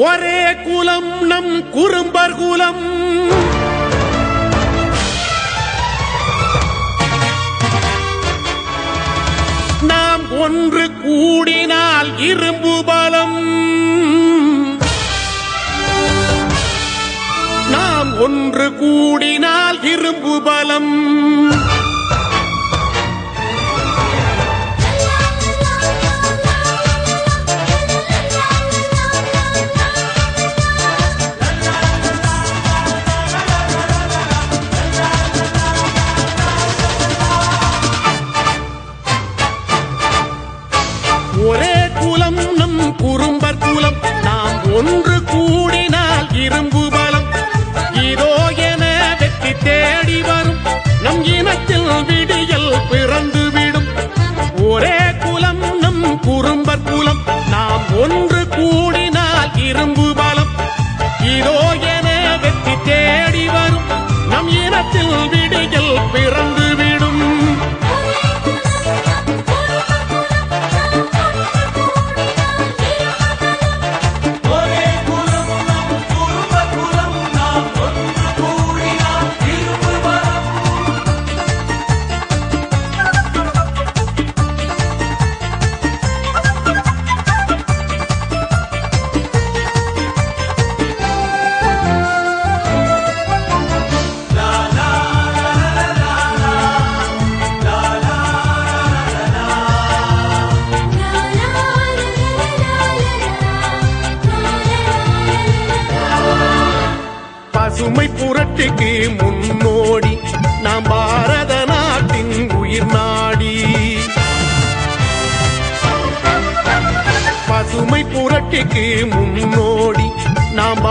ஒரே குலம் நம் குறும்பர் குலம். நாம் ஒன்று கூடினால் இரும்பு பலம். நாம் ஒன்று கூடினால் இரும்பு பலம். ஒரே குலம் நம் குறும்பர் குலம். நாம் ஒன்று கூடினால் இரும்பு பலம். இதோ என வெற்றி தேடி வரும். நம் இனத்தில் விடியல் பிறந்து விடும். ஒரே குலம் நம் குறும்பர் குலம். நாம் ஒன்று கூடினால் இரும்பு பலம். இதோ என வெற்றி தேடி வரும். நம் இனத்தில் பசுமை புரட்சிக்கு முன்னோடி நாம் பாரத நாட்டின் உயிர் நாடி. பசுமை புரட்சிக்கு முன்னோடி நாம்